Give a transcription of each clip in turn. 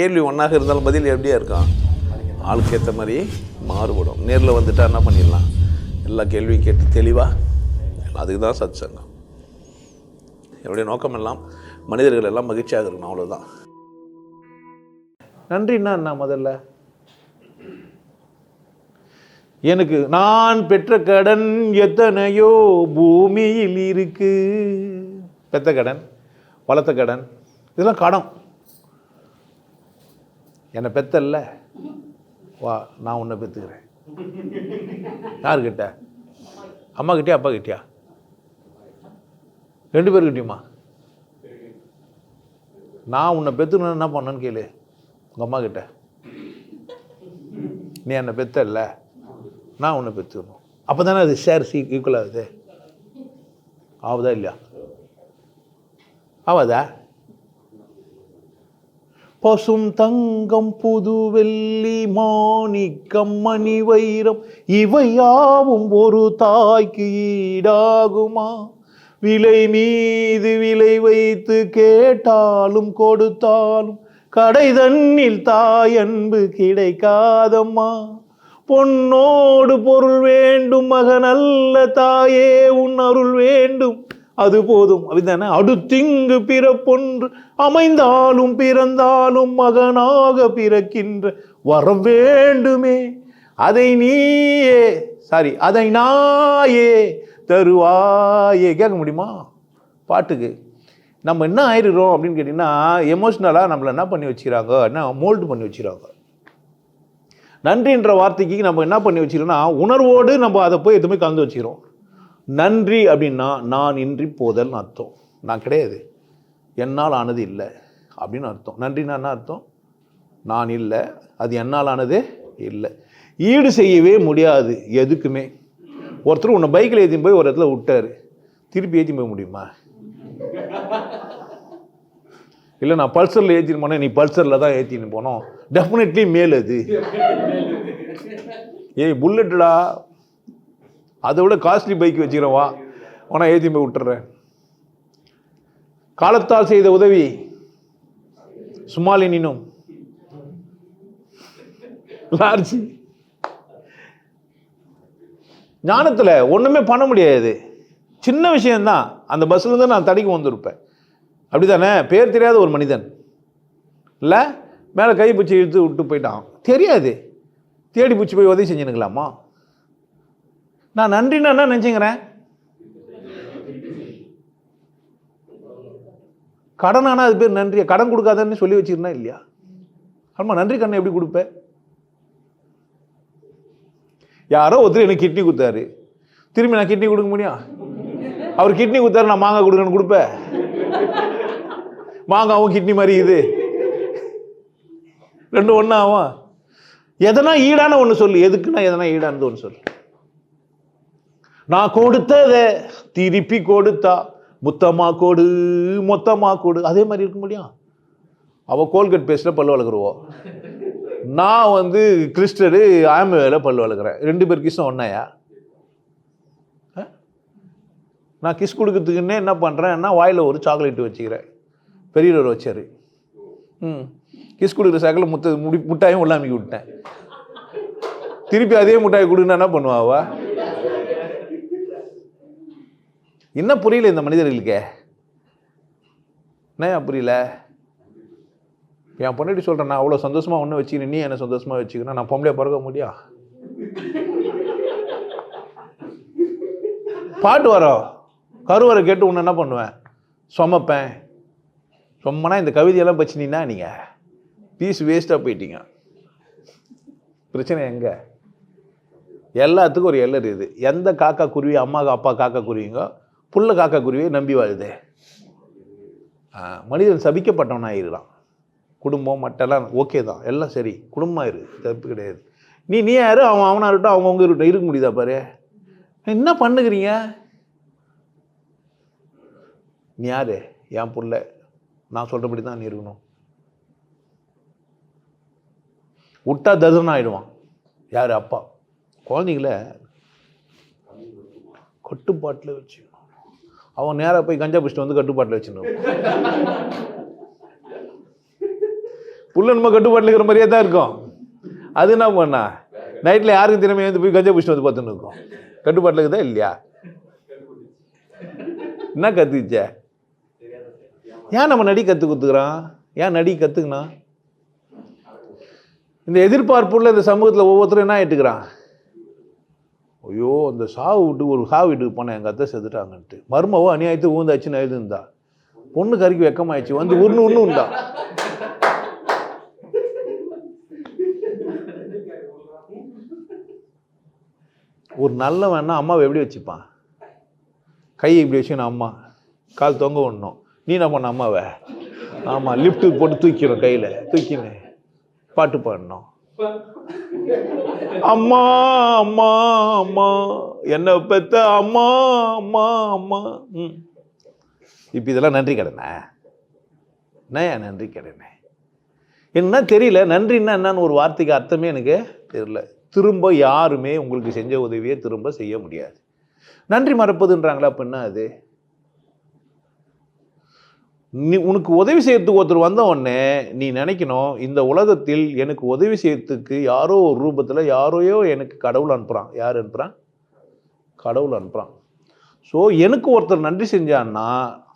கேள்வி ஒன்றாக இருந்தாலும் பதில் எப்படியா இருக்கும்? ஆளுக்கு ஏற்ற மாதிரி மாறுபடும். நேரில் வந்துட்டா என்ன பண்ணிடலாம்? எல்லா கேள்வியும் கேட்டு தெளிவாக அதுக்கு தான் சத் சங்கம் என்னுடைய நோக்கம் எல்லாம் மனிதர்கள் எல்லாம் மகிழ்ச்சியாக இருக்கணும் அவ்வளோதான் நன்றின்னா என்ன முதல்ல. எனக்கு நான் பெற்ற கடன் எத்தனையோ பூமியில் இருக்கு. பெத்த கடன் வளர்த்த கடன் இதெல்லாம் கடன். என்னை பெத்தல்ல. வா நான் உன்னை பெற்றுக்கிறேன் யார்கிட்ட? அம்மா கிட்டயா அப்பா கிட்டியா ரெண்டு பேர்கிட்டயுமா நான் உன்னை பெற்றுக்கணும் என்ன பண்ணேன்னு கேளு உங்கள் அம்மா கிட்ட நீ என்னை பெத்தல்ல. நான் உன்னை பெற்றுக்கணும் அப்போ தானே அது ஷேர் சி ஈக்குவல் ஆகுது. ஆகுதா இல்லையா? ஆகாதா? பசும் தங்கம் புது வெள்ளி மாணிக்கம் மணி வைரம் இவையாவும் ஒரு தாய்க்கு ஈடாகுமா? விலை மீது விலை வைத்து கேட்டாலும் கொடுத்தாலும் கடை தண்ணில் தாய் அன்பு கிடைக்காதம்மா. பொன்னோடு பொருள் வேண்டும் மகன் அல்ல தாயே உன் அருள் வேண்டும். அது போதும். அப்படிதானே அடுத்திங்கு பிறப்பொன்று அமைந்தாலும் பிறந்தாலும் மகனாக பிறக்கின்ற வரம் வேண்டுமே. அதை நீயே சாரி அதை நாயே தருவாயே. கேட்க முடியுமா? பாட்டுக்கு. நம்ம என்ன ஆயிடுறோம் அப்படின்னு கேட்டிங்கன்னா எமோஷ்னலாக நம்மளை என்ன பண்ணி வச்சுக்கிறாங்க? என்ன மோல்டு பண்ணி வச்சுக்கிறாங்க? நன்றின்ற வார்த்தைக்கு நம்ம என்ன பண்ணி வச்சுக்கிறோம்னா உணர்வோடு நம்ம அதை போய் எதுவுமே கலந்து வச்சுக்கிறோம். நன்றி அப்படின்னா நான் இன்றி போதல்னு அர்த்தம். நான் கிடையாது. என்னால் ஆனது இல்லை அப்படின்னு அர்த்தம். நன்றினா என்ன அர்த்தம்? நான் இல்லை. அது என்னால் ஆனது இல்லை. ஈடு செய்யவே முடியாது எதுக்குமே. ஒருத்தர் உன்னை பைக்கில் ஏற்றின்னு போய் ஒரு இடத்துல விட்டாரு. திருப்பி ஏற்றி போய் முடியுமா? இல்லை நான் பல்சரில் ஏற்றின்னு போனேன். நீ பல்சரில் தான் ஏற்றின்னு போனோம். டெஃபினெட்லி மேல் அது. ஏய் புல்லட்டுடா. அதை விட காஸ்ட்லி பைக் வச்சுக்கிறவா வா. உனா ஏற்றி போய் விட்டுறேன். காலத்தால் செய்த உதவி சுமாலினினும். லார்ஜி. ஞானத்தில் ஒன்றுமே பண்ண முடியாது. சின்ன விஷயந்தான் அந்த பஸ்ஸில் இருந்து நான் தடிக்கு வந்திருப்பேன். அப்படி தானே பேர் தெரியாத ஒரு மனிதன். இல்லை? மேலே கை பிடிச்சி இழுத்து விட்டு போயிட்டான். தெரியாது. தேடி பிடிச்சி போய் உதவி செஞ்சுனுங்களாமா? நான் நன்றின்னு என்ன நினச்சிங்கிறேன் கடன் ஆனால் அது பேர் நன்றியை? கடன் கொடுக்காதன்னு சொல்லி வச்சிருந்தா இல்லையா? ஆமாம் நன்றி கண்ணை எப்படி கொடுப்பேன் யாரோ ஒருத்தர் எனக்கு கிட்னி கொடுத்தாரு. திரும்பி நான் கிட்னி கொடுக்க முடியும் அவர் கிட்னி கொடுத்தாரு நான் மாங்காய் கொடுக்கணும்னு கொடுப்பேன் மாங்காவும் கிட்னி மாதிரி இது. ரெண்டும் ஒன்றா ஆகும் எதனா ஈடான ஒன்று சொல்லு. எதுக்குன்னா எதனா ஈடானது ஒன்று சொல்லு. நான் கொடுத்ததை திருப்பி கொடுத்தா முத்தமா கொடு மொத்தமா கொடு. அதே மாதிரி இருக்க முடியும் அவள் கோல்கட் பேஸ்ட்ல பல்லு வளர்க்குருவோம் நான் வந்து கிறிஸ்டரு ஆம்பவேல பல்லு வளர்க்குறேன். ரெண்டு பேர் கிஸ்ஸும் ஒன்றையா நான் கிஸ் கொடுக்கறதுக்குன்னே என்ன பண்ணுறேன்னா வாயில் ஒரு சாக்லேட் வச்சுக்கிறேன். பெரியவர் வச்சார். ம். கிஸ் கொடுக்குற சாக்கில் முத்த முடி முட்டாயும் உள்ளாமிக்கி விட்டேன். திருப்பி அதே முட்டாய் கொடுன்னா என்ன பண்ணுவாவா என்ன புரியல இந்த மனிதர்களுக்கு. என்ன புரியல? என் பொண்ணாடி சொல்கிறேன் நான் அவ்வளோ சந்தோஷமாக ஒன்று வச்சுக்கணும் நீ என்ன சந்தோஷமாக வச்சுக்கணும் நான் பொம்பளையா பிறக்க முடியும் பாட்டு வரோம் கருவரை கேட்டு உன்னை என்ன பண்ணுவேன்? சுமப்பேன். சும்மனா இந்த கவிதையெல்லாம் பச்சினீங்கன்னா நீங்கள் பீஸ் வேஸ்ட்டாக போயிட்டீங்க. பிரச்சனை எங்கே? எல்லாத்துக்கும் ஒரு எல்லர் இது. எந்த காக்கா குருவி அம்மா அப்பா காக்கா குருவிங்கோ புள்ள காக்கா குருவியை நம்பி வாழுதே. மனிதன் சபிக்கப்பட்டவனாக இருக்கலாம் குடும்பம் மட்டெல்லாம் ஓகே தான். எல்லாம் சரி. குடும்பம் இரு. தப்பு கிடையாது. நீ நீ யாரு? அவன் அவனாக இருக்கட்டும் அவங்கவுங்க இருக்கட்டும். இருக்க முடியுதா பாரு? என்ன பண்ணுகிறீங்க? நீ யாரு? என் புள்ள. நான் சொல்கிறபடி தான் நீ இருக்கணும். விட்டா தர்சனம் ஆகிடுவான் யார்? அப்பா. குழந்தைங்கள கட்டுப்பாட்டில் வச்சுக்கணும். அவன் நேராக போய் கஞ்சா பிடிச்சிட்டு வந்து கட்டுப்பாட்டில் வச்சுருவான் புள்ள நம்ம கட்டுப்பாட்டில் இருக்கிற மாதிரியே தான் இருக்கும். அது என்ன பண்ணா? நைட்டில் யாருக்கும் திறமையை வந்து போய் கஞ்சா பிடிச்சிட்டு வந்து பார்த்துன்னு இருக்கோம். கட்டுப்பாட்டில் இருக்குதா இல்லையா? என்ன கற்றுக்கிச்ச ஏன் நம்ம நடி கற்றுக் கொடுத்துக்குறான் ஏன் நடி கற்றுக்கணும் இந்த எதிர்பார்ப்புள்ள இந்த சமூகத்தில் ஒவ்வொருத்தரும் என்ன ஆகிட்டுக்கிறான் ஐயோ அந்த சாவு வீட்டுக்கு ஒரு சாவு வீட்டுக்கு போனேன் எங்கள் அத்தை செத்துட்டாங்கன்ட்டு. மருமவோ அநியாயத்து ஊந்தாச்சுன்னு எழுதுந்தா பொண்ணு கறிக்கு வெக்கமாயிடுச்சு வந்து உருன்னு உருன்னு உண்டா. ஒரு நல்லவன்னா அம்மாவை எப்படி வச்சுப்பான்? கையை இப்படி வச்சுக்கணும் அம்மா. கால் தொங்க விடணும். நீ என்ன பண்ண அம்மாவை? ஆமாம் லிஃப்ட்டுக்கு போட்டு தூக்கிடும் கையில். தூக்கினு பாட்டு பாடணும். அம்மா அம்மா அம்மா. என்ன பெத்த அம்மா அம்மா அம்மா. ம். இப்போ இதெல்லாம் நன்றி கடனே என்னையா நன்றி கடனே என்ன தெரியல நன்றின்னா என்னன்னு ஒரு வார்த்தைக்கு அர்த்தமே எனக்கு தெரியல. திரும்ப யாருமே உங்களுக்கு செஞ்ச உதவியை திரும்ப செய்ய முடியாது. நன்றி மறப்பதுன்றாங்களா அப்ப என்ன அது? நீ உனக்கு உதவி செய்யறதுக்கு ஒருத்தர் வந்த உடனே நீ நினைக்கணும் இந்த உலகத்தில் எனக்கு உதவி செய்யறதுக்கு யாரோ ஒரு ரூபத்தில் யாரோயோ எனக்கு கடவுள் அனுப்புகிறான் யார் அனுப்புகிறான் கடவுள் அனுப்புகிறான் ஸோ எனக்கு ஒருத்தர் நன்றி செஞ்சான்னா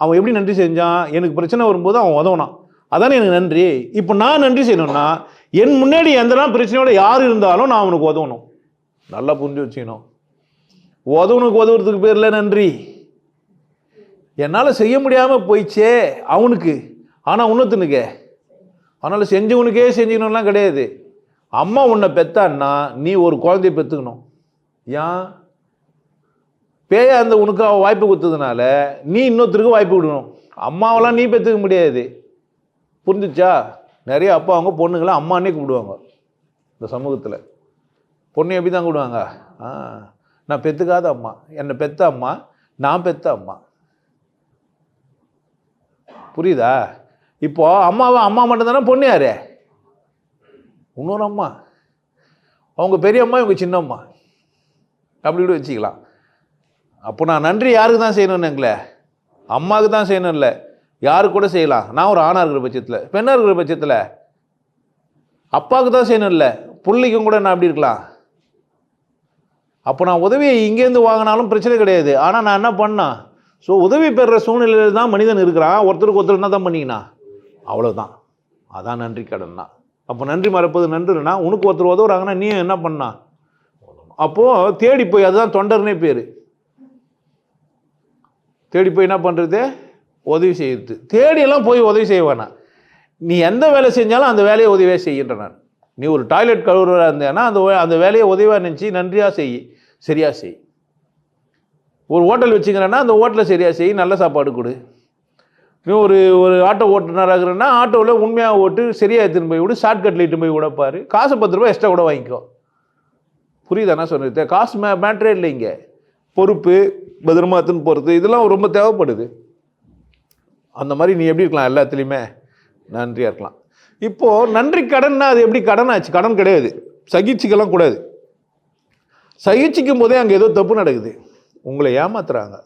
அவன் எப்படி நன்றி செஞ்சான்? எனக்கு பிரச்சனை வரும்போது அவன் உதவுனான். அதானே எனக்கு நன்றி. இப்போ நான் நன்றி செய்யணும்னா என் முன்னாடி எந்தெல்லாம் பிரச்சனையோட யார் இருந்தாலும் நான் அவனுக்கு உதவணும். நல்லா புரிஞ்சு வச்சுக்கணும். உதவனுக்கு உதவுறதுக்கு பேரில் நன்றி. என்னால் செய்ய முடியாமல் போயிச்சே அவனுக்கு. ஆனால் இன்னொருத்தனுக்கு அதனால் செஞ்சவனுக்கே செஞ்சுக்கணும்லாம் கிடையாது. அம்மா உன்னை பெத்தான்னா நீ ஒரு குழந்தைய பெற்றுக்கணும் ஏன்? பேயா அந்த உனக்கு அவள் வாய்ப்பு கொடுத்ததுனால நீ இன்னொருத்தருக்கு வாய்ப்பு கொடுக்கணும். அம்மாவெல்லாம் நீ பெற்றுக்க முடியாது. புரிஞ்சுச்சா? நிறைய அப்பா அவங்க பொண்ணுங்களை அம்மானே கூப்பிடுவாங்க. இந்த சமூகத்தில். பொண்ணு எப்படி தான் கூப்பிடுவாங்க? ஆ நான் பெற்றுக்காத அம்மா. என்னை பெத்த அம்மா நான் பெத்த அம்மா. புரியுதா? இப்போ அம்மாவை அம்மா மட்டும்தானே பொண்ணு யார் இன்னொரு அம்மா. அவங்க பெரிய அம்மா இவங்க சின்னம்மா அப்படி கூட வச்சுக்கலாம். அப்போ நான் நன்றி யாருக்கு தான் செய்யணும்னுங்களே அம்மாவுக்கு தான் செய்யணும் இல்லை. யாருக்கு கூட செய்யலாம்? நான் ஒரு ஆணாக இருக்கிற பட்சத்தில். பெண்ணாக இருக்கிற பட்சத்தில். அப்பாவுக்கு தான் செய்யணும் இல்லை. பிள்ளைக்கும் கூட நான் அப்படி இருக்கலாம். அப்போ நான் உதவியை இங்கேருந்து வாங்கினாலும் பிரச்சனை கிடையாது. ஆனால் நான் என்ன பண்ணேன்? ஸோ உதவி பெறுற சூழ்நிலையில் தான் மனிதன் இருக்கிறான் ஒருத்தருக்கு ஒருத்தர் என்ன தான் பண்ணிக்கினா அவ்வளோதான் அதான் நன்றி கடன்னா அப்போ நன்றி மறப்பது நன்றினா உனக்கு ஒருத்தர் உதவுறாங்கன்னா நீ என்ன பண்ணா? அப்போது தேடி போய் அதுதான் தொண்டர்னே பேர். தேடி போய் என்ன பண்ணுறது உதவி செய்யுது. தேடியெல்லாம் போய் உதவி செய்ய வேணாம். நீ எந்த வேலை செஞ்சாலும் அந்த வேலையை உதவியாக செய்கின்ற நான். நீ ஒரு டாய்லெட் கழுவுறா இருந்தேன்னா அந்த அந்த வேலையை உதவியாக நினச்சி நன்றியாக செய். சரியாக செய். ஒரு ஹோட்டல் வச்சுக்கிறேன்னா அந்த ஹோட்டலை சரியாக செய் நல்ல சாப்பாடு கொடு. இன்னும் ஒரு ஒரு ஆட்டோ ஓட்டுநராக இருக்கிறேன்னா ஆட்டோவில் உண்மையாக ஓட்டு சரியாக எடுத்துன்னு போய் விடு ஷார்ட்கட்டில் இட்டு போய் விடப்பாரு காசு பத்து ரூபா எக்ஸ்ட்ரா கூட வாங்கிக்கோ. புரியுதா சொன்னது காசு மே மேட்ரே இல்லை இங்கே. பொறுப்பு பத்திரமா எடுத்துன்னு போகிறது இதெல்லாம் ரொம்ப தேவைப்படுது. அந்த மாதிரி நீ எப்படி இருக்கலாம் எல்லாத்துலேயுமே? நன்றியாக இருக்கலாம். இப்போது நன்றி கடன்னா அது எப்படி கடன் ஆச்சு கடன் கிடையாது. சகிச்சுக்கெல்லாம் கூடாது. சகிச்சிக்கும் போதே அங்கே ஏதோ தப்பு நடக்குது. உங்களை ஏமாத்துறாங்க.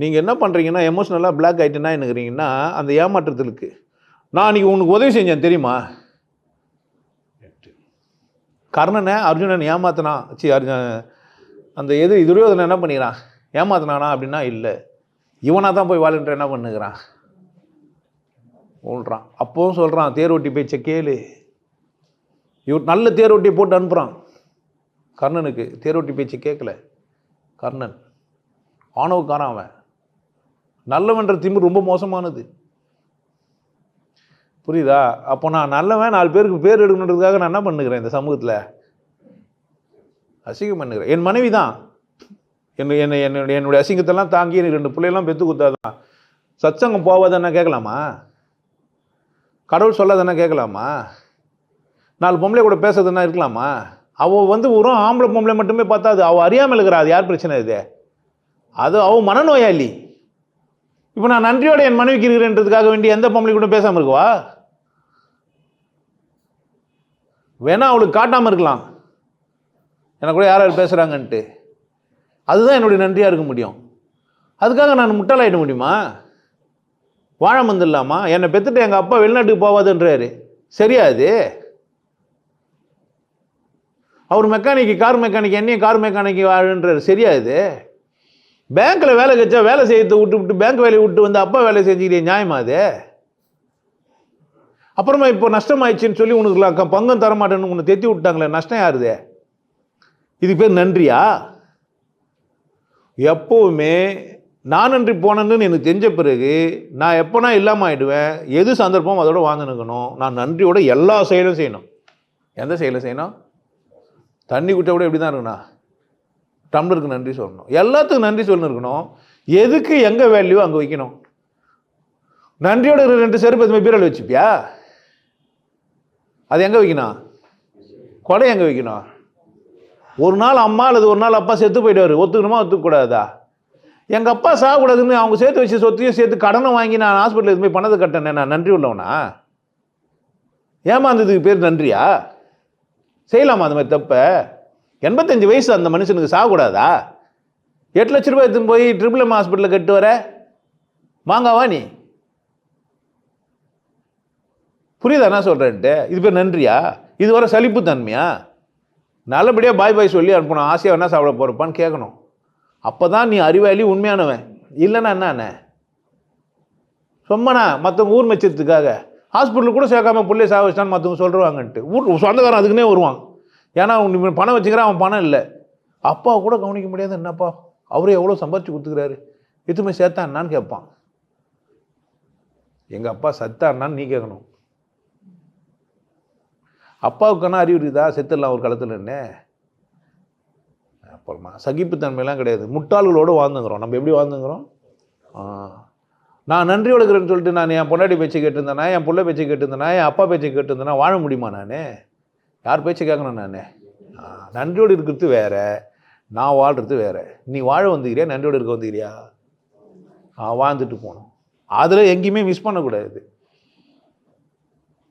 நீங்கள் என்ன பண்ணுறீங்கன்னா எமோஷ்னலாக பிளாக் ஆகிட்டுன்னா என்னங்கிறீங்கன்னா அந்த ஏமாற்றத்திற்கு நான் அன்றைக்கி உனக்கு உதவி செஞ்சேன் தெரியுமா? கர்ணனை அர்ஜுனன் ஏமாத்தினான். சி அர்ஜுன் அந்த எது துரியோதனை என்ன பண்ணிக்கிறான்? ஏமாத்தினானா அப்படின்னா இல்லை. இவனாக தான் போய் வாழ்ன்ற என்ன பண்ணுகிறான்? சொல்கிறான் அப்போவும் சொல்கிறான் தேரோட்டி பேச்சை கேளு. இவர் நல்ல தேரோட்டி போட்டு அனுப்புகிறான் கர்ணனுக்கு தேரோட்டி பேச்சை கேட்கல கர்ணன். ஆணவக்காரன் அவன். நல்லவன்ற திமிர் ரொம்ப மோசமானது. புரியுதா? அப்போ நான் நல்லவன் நாலு பேருக்கு பேர் எடுக்கணுன்றதுக்காக நான் என்ன பண்ணுகிறேன் இந்த சமூகத்தில்? அசிங்கம் பண்ணுகிறேன். என் மனைவி தான் என்ன என்னை என்னுடைய என்னுடைய அசிங்கத்தெல்லாம் தாங்கி எனக்கு ரெண்டு பிள்ளையெல்லாம் பெற்று கொடுத்தாதான். சத்சங்கம் போவாதன்னா கேட்கலாமா? கடவுள் சொல்லாதன்னா கேட்கலாமா? நாலு பொம்பளை கூட பேசுறதுன்னா இருக்கலாமா? அவள் வந்து ஒரு ஆம்பளை பொம்பளை மட்டுமே பார்த்தா அது அவள் அறியாமல் இருக்கிறா. அது யார் பிரச்சனை இது? அது அவள் மனநோயாளி இப்போ நான் நன்றியோட என் மனைவிக்கு இருக்கிறேன்றதுக்காக வேண்டி எந்த பொம்பளை கூட பேசாமல் இருக்குவா? வேணா அவளுக்கு காட்டாமல் இருக்கலாம். எனக்கு கூட யார் யார் பேசுகிறாங்கன்ட்டு அதுதான் என்னுடைய நன்றியாக இருக்க முடியும். அதுக்காக நான் முட்டாளாயிட முடியுமா? வாழ வந்துடலாமா என்னை பெற்றுட்டு எங்கள் அப்பா வெளிநாட்டுக்கு போவாதுன்றாரு. சரியா அது அவர் மெக்கானிக்கு கார் மெக்கானிக் என்னையும் கார் மெக்கானிக் வாழுன்றாரு சரியா இது? பேங்க்கில் வேலை கச்சா வேலை செய்யறதை விட்டு விட்டு பேங்க் வேலையை விட்டு வந்து அப்பா வேலை செஞ்சுக்கிறீங்க நியாயமா அது? அப்புறமா இப்போ நஷ்டமாயிடுச்சுன்னு சொல்லி உனக்கு அக்கா பங்கம் தரமாட்டேன்னு உன்னை தெத்தி விட்டாங்களே நஷ்டம் யாருது இது? பேர் நன்றியா? எப்போவுமே நான் நன்றி போனேன்னு எனக்கு தெரிஞ்ச பிறகு நான் எப்போனா இல்லாமல் ஆகிடுவேன் எது சந்தர்ப்பம் அதோட வாழ்ந்து நிற்கணும் நான் நன்றியோட எல்லா செயலும் செய்யணும். எந்த செயலும் செய்யணும்? தண்ணி குட்டை கூட எப்படி தான் இருக்குண்ணா? டம்ளருக்கு நன்றி சொல்லணும். எல்லாத்துக்கும் நன்றி சொல்லணும் இருக்கணும். எதுக்கு எங்கே வேல்யூ அங்கே வைக்கணும்? நன்றியோட இருக்கிற ரெண்டு செருப்பு எதுவுமே பீரல் வச்சுப்பியா? அது எங்கே வைக்கணும்? கொடை எங்கே வைக்கணும்? ஒரு நாள் அம்மா அல்லது ஒரு நாள் அப்பா செத்து போயிடுவார். ஒத்துக்கணுமா ஒத்துக்கூடாதா எங்கள் அப்பா சாகக்கூடாதுன்னு அவங்க சேர்த்து வச்சு சொத்தையும் சேர்த்து கடனை வாங்கி நான் ஹாஸ்பிட்டல் எதுவுமே பணத்தை கட்டினேன் நான் நன்றி உள்ளவனா? ஏமாந்ததுக்கு பேர் நன்றியா? செய்யலாமா அந்த மாதிரி தப்ப? எண்பத்தஞ்சு வயசு அந்த மனுஷனுக்கு சாகக்கூடாதா எட்டு லட்ச ரூபாய் எடுத்துன்னு போய் ட்ரிபிள் எம் ஹாஸ்பிட்டலில் கட்டு வர? மாங்காவா நீ? புரியுதா என்ன சொல்கிறேன்ட்டு இது பேர் நன்றியா? இது வர சலிப்பு தன்மையா? நல்லபடியாக பாய் பாய் சொல்லி அனுப்பணும். ஆசையாக என்ன சாப்பிட போகிறப்பான்னு கேட்கணும். அப்போ தான் நீ அறிவாளி உண்மையானவன். இல்லைன்னா என்னண்ணே சொம்மண்ணா மற்றவங்க ஊர் மெச்சத்துக்காக ஹாஸ்பிட்டல் கூட சேர்க்காம பிள்ளைய சாக வச்சிட்டான்னு மற்றவங்க சொல்கிறாங்கன்ட்டு ஊர் சொந்தக்காரன் அதுக்குன்னே வருவான். ஏன்னா அவன் பணம் வச்சுக்கிறான் அவன் பணம் இல்லை. அப்பா கூட கவனிக்க முடியாது என்னப்பா? அவரே எவ்வளோ சம்பாதிச்சு கொடுத்துக்கிறாரு? எதுவுமே சேர்த்தான்னான்னு கேட்பான். எங்கள் அப்பா சத்தான்னான்னு நீ கேட்கணும். அப்பாவுக்கான அறிவு இருக்குதா செத்துடலாம் ஒரு காலத்தில் என்ன? அப்புறமா சகிப்புத்தன்மையெல்லாம் கிடையாது. முட்டாள்களோடு வாழ்ந்துங்கிறோம். நம்ம எப்படி வாழ்ந்துங்கிறோம்? ஆ. நான் நன்றி இருக்கிறேன்னு சொல்லிட்டு நான் என் பொண்டாட்டி பேச்சு கேட்டிருந்தேனா என் பிள்ளை பேச்சு கேட்டிருந்தேனா என் அப்பா பேச்சு கேட்டிருந்தேனா வாழ முடியுமா நான்? யார் பேச்சு கேட்கணும் நான்? நன்றியோடு இருக்கிறது வேறு நான் வாழ்கிறது வேறு. நீ வாழ வந்துக்கிறியா நன்றியோடு இருக்க வந்துக்கிறியா ஆ வாழ்ந்துட்டு போகணும். அதில் எங்கேயுமே மிஸ் பண்ணக்கூடாது.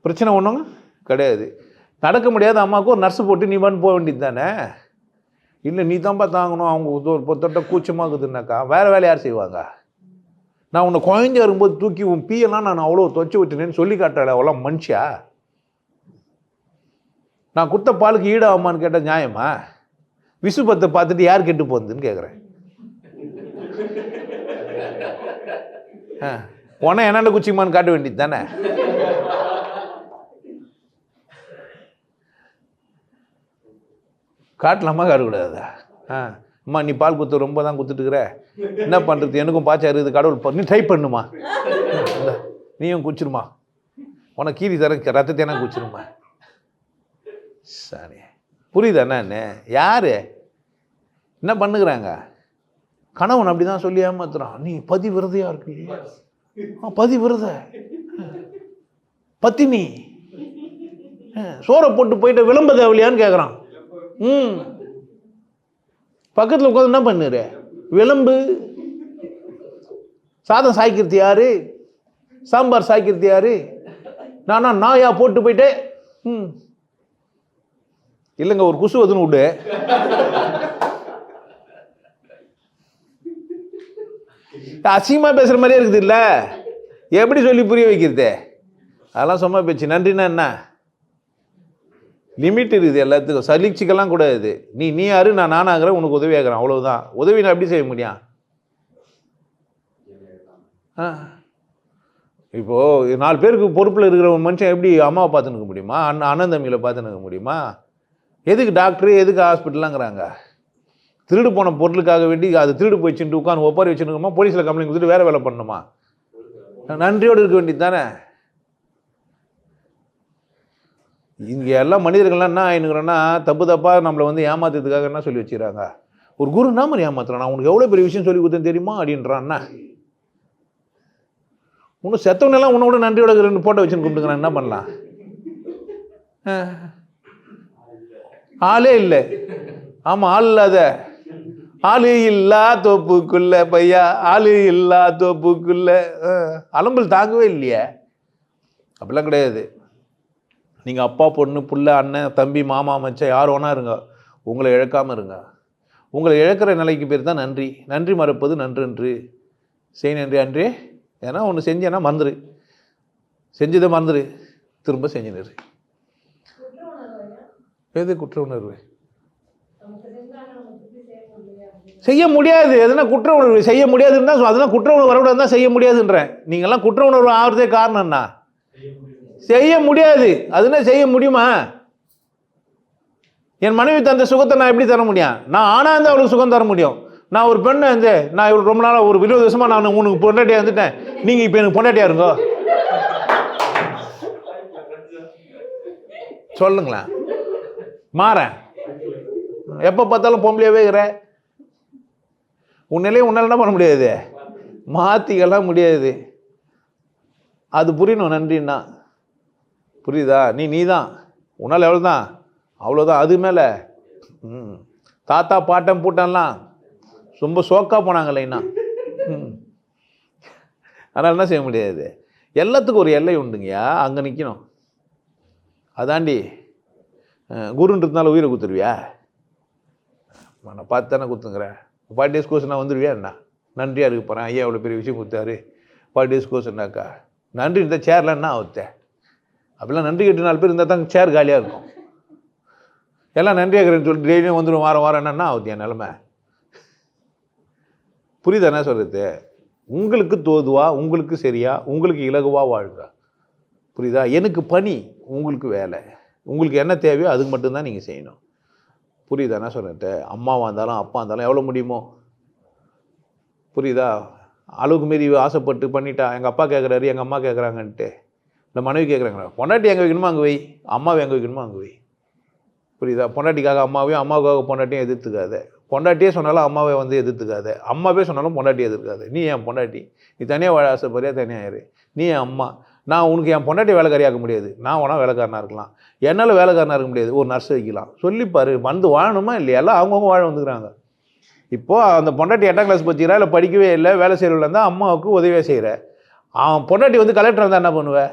பிரச்சனை ஒன்றுங்க கிடையாது. நடக்க முடியாத அம்மாவுக்கு ஒரு நர்ஸு போட்டு நீ வந்து போக வேண்டியது தானே? இல்லை நீ தான்ப்பா தாங்கணும். அவங்க ஒரு பொத்தட்ட கூச்சமாக இருக்குதுன்னாக்கா வேறு வேலை யார் செய்வாங்க? நான் உன்னை குழந்தையா வரும்போது தூக்கி உன் பீயெல்லாம் நான் அவ்வளோ தொச்சு விட்டுனேன்னு சொல்லி காட்டாள அவ்வளோ மனுஷியா? நான் குத்த பாலுக்கு ஈடாகுமான்னு கேட்டால் நியாயமா? விசுபத்தை பார்த்துட்டு யார் கெட்டு போகுதுன்னு கேட்குறேன் உன என்னென்ன குச்சிமான்னு காட்ட வேண்டியது தானே? காட்டலாமா காட்டக்கூடாதா? ஆ. அம்மா நீ பால் குத்து ரொம்ப தான் குத்துட்டுக்கிற என்ன பண்ணுறது எனக்கும் பாய்ச்சா இருக்குது. கடவுள் நீ ட்ரை பண்ணுமா? நீயும் குச்சிருமா உனக்கு கீரி தர ரத்தத்தை எனக்கு குச்சிருமா சரி. புரியுதா என்னன்னு யார்? என்ன பண்ணுகிறாங்க? கணவன் அப்படி தான் சொல்லி ஏமாத்துறான். நீ பதிவிரதையா இருக்கு. பதி பதிவிரத. பத்தினி. சோறை போட்டு போயிட்டு விளம்ப தேவையில்லையான்னு கேட்குறான் ம். பக்கத்தில் உட்காந்து என்ன பண்ணுற? விளம்பு. சாதம் சாய்க்கிறது யாரு? சாம்பார் சாய்க்கிறது யாரு? நானா நாயா போட்டு போயிட்டேன். ம். இல்லைங்க ஒரு குசு வதுன்னு விடு. அசிங்கமாக பேசுகிற மாதிரியே இருக்குது இல்லை எப்படி சொல்லி புரிய வைக்கிறது? அதெல்லாம் சும்மா பேச்சு. நன்றினா என்ன லிமிட் இருக்குது எல்லாத்துக்கும். சலிச்சிக்கலாம் கூடாது. நீ நீ யாரு நான் நானாகிறேன் உனக்கு உதவி ஆகிறேன் அவ்வளவுதான். உதவி நான் எப்படி செய்ய முடியும்? ஆ. இப்போது நாலு பேருக்கு பொறுப்பில் இருக்கிற ஒரு மனுஷன் எப்படி அம்மாவை பார்த்துனுக்க முடியுமா? அண்ணன் அண்ணன் தம்பியில் பார்த்து முடியுமா? எதுக்கு டாக்டரு எதுக்கு ஹாஸ்பிட்டலாங்கிறாங்க திருடு போன பொருளுக்காக வேண்டி அது திருடு போயிடுச்சுட்டு உட்காந்து ஒப்பாரி வச்சுருக்கோமா போலீஸில் கம்ப்ளைண்ட் கொடுத்துட்டு வேறு வேலை பண்ணணுமா? நன்றியோடு இருக்க வேண்டியது தானே இங்கே எல்லாம் மனிதர்கள்லாம் என்ன ஆயினுங்கிறோன்னா தப்பு தப்பாக நம்மளை வந்து ஏமாத்துறதுக்காக என்ன சொல்லி வச்சுக்கிறாங்க? ஒரு குரு என்ன மாதிரி ஏமாத்துறான்? நான் உனக்கு எவ்வளோ பெரிய விஷயம் சொல்லி கொடுத்தேன் தெரியுமா? அப்படின்றான் என்ன? இன்னும் செத்தவனெல்லாம் உன்னோட நன்றியோட ரெண்டு போட்டோ வச்சுன்னு கும்பிட்டுங்கிறான் என்ன பண்ணலாம்? ஆளே இல்லை. ஆமாம் ஆள் இல்லாத. ஆளு இல்லா தோப்புக்குள்ள பையா. ஆளு இல்லா தோப்புக்குள்ள. ஆ. அலம்பல் தாங்கவே இல்லையே. அப்படிலாம் கிடையாது. நீங்கள் அப்பா பொண்ணு புள்ள அண்ணன் தம்பி மாமா மச்சான் யார் வேணா இருங்க. உங்களை இழக்காமல் இருங்க. உங்களை இழக்கிற நிலைக்கு பேர் தான் நன்றி. நன்றி மறப்பது நன்றன்று. செய் நன்றி அன்றே. ஏன்னா ஒன்று செஞ்சேன்னா மறந்துரு. செஞ்சதை மறந்துரு. திரும்ப செஞ்சுனிரு எது குற்ற உணர்வு? செய்ய முடியாது. எதுனா குற்ற உணர்வு? செய்ய முடியாதுன்னு தான் சொ- அதெல்லாம் குற்ற உணர்வு வரக்கூடாது தான் செய்ய முடியாதுன்றேன். நீங்கள்லாம் குற்ற உணர்வு ஆகிறதே காரணம் என்ன? செய்ய முடியாது. அதுனா செய்ய முடியுமா? என் மனைவி தந்த சுகத்தை நான் எப்படி தர முடியும்? நான் ஆனா இருந்தால் அவளுக்கு சுகம் தர முடியும். நான் ஒரு பெண்ணை வந்து நான் இவ்வளோ ரொம்ப நாளாக ஒரு இருபது வருஷமாக நான் உனக்கு பொண்டாட்டியாக வந்துட்டேன் நீங்கள் இப்போ எனக்கு பொண்டாட்டியாக இருங்கோ. சொல்லுங்களேன். மாறேன். எப்போ பார்த்தாலும் பொம்பளையாவே இருக்கிற உன்னிலையும் உன்னால் என்ன பண்ண முடியாது? மாற்றிக்கலாம் முடியாது. அது புரியணும் நன்றின்னா. புரியுதா? நீ நீ தான் உன்னால் எவ்வளோ தான் அவ்வளோதான் அது மேலே. ம். தாத்தா பாட்டன் பூட்டம்லாம் ரொம்ப சோக்காக போனாங்க லைனா ம் அதனால் என்ன செய்ய முடியாது? எல்லாத்துக்கும் ஒரு எல்லை உண்டுங்கய்யா. அங்கே நிற்கணும் அதாண்டி குருன்றதுனால உயிரை குத்துருவியா? நான் பார்த்து தானே குத்துங்கிறேன் ஃபார்ட்டி டேஸ் கோர்ஸ் நான் வந்துடுவியா என்ன? நன்றியாக இருக்க போகிறேன் ஐயா இவ்வளோ பெரிய விஷயம் கொடுத்தாரு. ஃபார்ட்டி டேஸ் கோர்ஸ்னாக்கா நன்றி இந்த சேர்லாம் என்ன ஆகுத்தேன் அப்படிலாம் நன்றி கேட்டு நாலு பேர் இருந்தால் தான் சேர் காலியாக இருக்கும். எல்லாம் நன்றியாக இருக்கிறேன்னு சொல்லிட்டு டெய்லியும் வந்துடும் வாரம் வாரம். என்னன்னா ஆகுது என் நிலமை? புரியுதா என்ன சொல்கிறது உங்களுக்கு தோதுவா உங்களுக்கு சரியா உங்களுக்கு இலகுவா வாழ்க. புரியுதா? எனக்கு பணி உங்களுக்கு வேலை. உங்களுக்கு என்ன தேவையோ அதுக்கு மட்டும்தான் நீங்கள் செய்யணும். புரியுதா என்ன சொல்கிறது அம்மாவாக இருந்தாலும் அப்பா இருந்தாலும் எவ்வளோ முடியுமோ? புரியுதா? அளவுக்கு மீறி ஆசைப்பட்டு பண்ணிட்டா எங்கள் அப்பா கேட்குறாரு எங்கள் அம்மா கேட்குறாங்கன்ட்டு இல்லை மனைவி கேட்குறாங்க பொண்டாட்டி எங்கே வைக்கணுமோ அங்கே வை அம்மாவை எங்கே வைக்கணுமோ அங்கே வை. புரியுதா? பொண்டாட்டிக்காக அம்மாவையும் அம்மாவுக்காக பொண்டாட்டியும் எதிர்த்துக்காத. பொண்டாட்டியே சொன்னாலும் அம்மாவை வந்து எதிர்த்துக்காத. அம்மாவே சொன்னாலும் பொண்டாட்டி எதிர்க்காத. நீ என் பொண்டாட்டி? நீ தனியாக வாழ ஆசைப்படுறியா? தனியாக நீ என் அம்மா? நான் உனக்கு என் பொண்டாட்டி வேலைக்காரியாக்க முடியாது. நான் வேணா வேலைக்காரனாக இருக்கலாம். என்னால் வேலைக்காரனாக இருக்க முடியாது. ஒரு நர்ஸ் வைக்கலாம். சொல்லிப்பாரு வந்து வாழணுமா இல்லையா? எல்லாம் அவங்கவுங்க வாழ வந்துக்கிறாங்க. இப்போது அந்த பொண்டாட்டி எட்டாம் கிளாஸ் படிச்சுக்கிறா இல்லை படிக்கவே இல்லை வேலை செய்கிறவங்கள இருந்தால் அம்மாவுக்கு உதவியாக செய்கிற அவன் பொண்டாட்டி வந்து கலெக்டர் இருந்தால் என்ன பண்ணுவேன்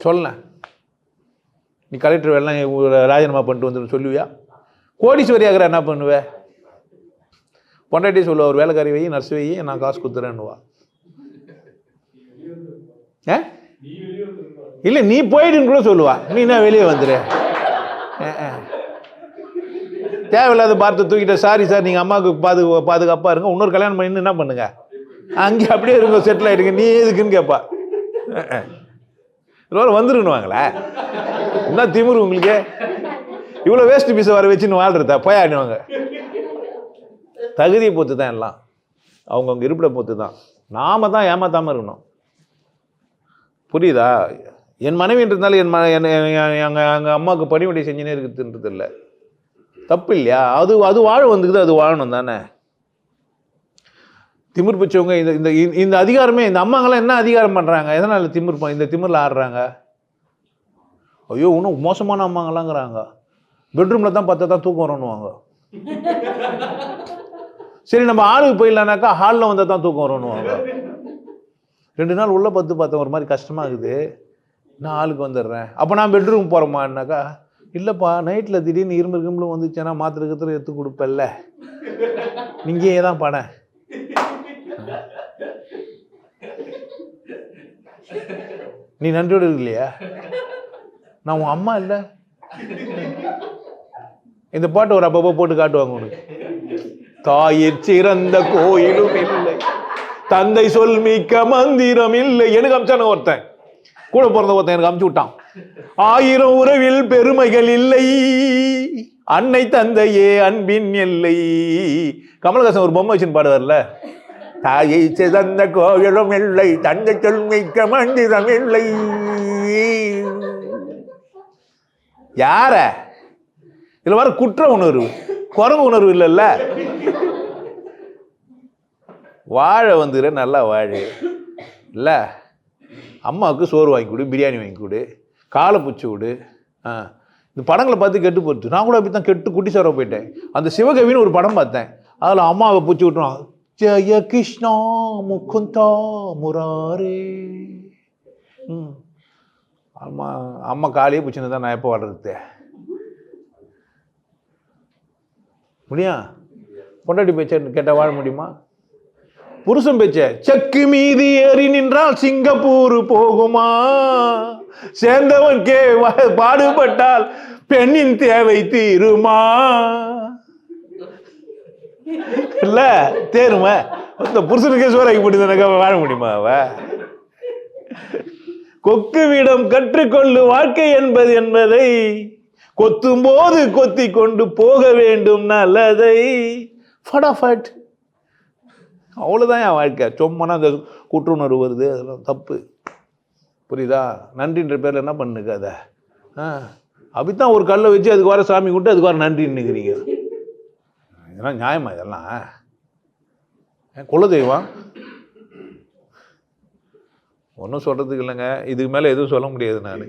சொல்லேன் நீ கலெக்டர் வேலைலாம் ராஜினாமா பண்ணிட்டு வந்து சொல்லுவியா? கோடீஸ்வரி ஆகிற என்ன பண்ணுவ? பொண்டாட்டி சொல்லுவா ஒரு வேலைக்காரி வை நர்ஸ் வை நான் காசு கொடுத்துறேன்னுவா. ஏ? இல்லை நீ போயிடுன்னு கூட சொல்லுவா. நீ என்ன வெளியே வந்துடு தேவையில்லாத பார்த்து தூக்கிட்ட சாரி சார் நீங்கள் அம்மாவுக்கு பாது பாதுகாப்பாக இருங்க. இன்னொரு கல்யாணம் பண்ணி என்ன பண்ணுங்க? அங்கே அப்படியே இருங்க செட்டில் ஆகிடுங்க நீ எதுக்குன்னு கேட்பா அஹ், அஹ். இதோட என்ன திமுரு உங்களுக்கு? இவ்வளோ வேஸ்ட் பீஸை வர வச்சுன்னு வாழ்றதா? போய் தகுதியை பொறுத்து தான் எல்லாம். அவங்கவுங்க இருப்பிட பொறுத்து தான் நாம தான் ஏமாத்தாமல் இருக்கணும். புரியுதா? என் மனைவின்றதுனால என் ம என் எங்கள் எங்கள் அம்மாவுக்கு பணிவிடை செஞ்சுனே இருக்குதுன்றது இல்லை தப்பு இல்லையா? அது அது வாழ வந்துக்குது அது வாழணும் தானே? திமிர் பிடிச்சவங்க இந்த இந்த இந்த அதிகாரமே இந்த அம்மாங்கெல்லாம் என்ன அதிகாரம் பண்ணுறாங்க எதனால் திமிர் ப- இந்த திமிரில் ஆடுறாங்க? ஐயோ இன்னும் மோசமான அம்மாங்களாங்கிறாங்க. பெட்ரூமில் தான் பார்த்தா தான் தூக்கம் வரணுவாங்க சரி நம்ம ஆளுக்கு போயிடலானாக்கா ஹாலில் வந்தால் தான் தூக்கம் வரணுவாங்க ரெண்டு நாள் உள்ளே பார்த்து பார்த்தேன் ஒரு மாதிரி கஷ்டமாக இருக்குது நான் ஆளுக்கு வந்துடுறேன். அப்போ நான் பெட்ரூம் போகிறோமான்னாக்கா இல்லைப்பா நைட்டில் திடீர்னு இரும்பு இரும்பு வந்துச்சுன்னா மாத்திரை கத்திர எடுத்து கொடுப்பல்ல நீங்கள் தான் படம் நீ நன்றியோடு இல்லையா நான் உன் அம்மா இல்லை. இந்த பாட்டு ஒரு அப்பப்போ போட்டு காட்டுவாங்க உனக்கு. தாயிற் சிறந்த கோயிலும் இல்லை. தந்தை சொல் மிக்க மந்திரம் இல்லை. எனக்கு அமிச்சான ஒருத்தன். கூட பிறந்த ஒருத்தன் எனக்கு அமுச்சு விட்டான். ஆயிரம் உறவில் பெருமைகள் இல்லை. அன்னை தந்தையே அன்பின் எல்லை. கமலஹாசன் ஒரு பொம்மை வச்சுன்னு பாடுவார்ல. தாயை சிதந்த கோயிலும் இல்லை தந்தை சொல்மிக்க மந்திரம் இல்லை. யார? இதில் வர குற்ற உணர்வு குரங்கு உணர்வு இல்லைல்ல. வாழ வந்துக்கிற நல்லா வாழு. இல்லை அம்மாவுக்கு சோறு வாங்கி கொடு பிரியாணி வாங்கி கொடு காலை பிடிச்சி விடு. ஆ இந்த படங்களை பார்த்து கெட்டு போச்சு நான் கூட அப்படி தான் கெட்டு குட்டி சோற போயிட்டேன். அந்த சிவகவின்னு ஒரு படம் பார்த்தேன். அதில் அம்மாவை பிடிச்சி விட்டுருவான். ஜெய கிருஷ்ணா முகுந்தா முராரே. ம். அம்மா அம்மா காலையே பிடிச்சிருந்தா நான் எப்போ வர்றது முடியும் பொண்டாட்டி பேச்ச கேட்டால் வாழ முடியுமா? புருஷன் பேச்ச செக்கு மீதி ஏறி நின்றால் சிங்கப்பூர் போகுமா? சேர்ந்தவன் கே பாடுபட்டால் பெண்ணின் தேவை தீருமா? இல்லை தேருமா. இந்த புருஷனுக்கே சோறாக்கி போட்டு வாழ முடியுமா அவ? கொக்கு வீடம் கற்றுக்கொள்ளு வாழ்க்கை என்பது என்பதை கொத்தும் போது கொத்தி கொண்டு போக வேண்டும் நல்லதை. ஃபடாஃபட் அவ்வளோதான் என் வாழ்க்கை. சும்மனா அந்த குற்றுணர்வு வருது அதெல்லாம் தப்பு. புரியுதா? நன்றின்ற பேரில் என்ன பண்ணுங்க அதை? ஆ. அப்படித்தான் ஒரு கல்லை வச்சு அதுக்கு வர சாமி கும்பிட்டு அதுக்கு வர நன்றி நிற்கிறீங்க இதெல்லாம் நியாயமா இதெல்லாம்? குலதெய்வம். ஒன்றும் சொல்கிறதுக்கு இல்லைங்க. இதுக்கு மேலே எதுவும் சொல்ல முடியாது நான்.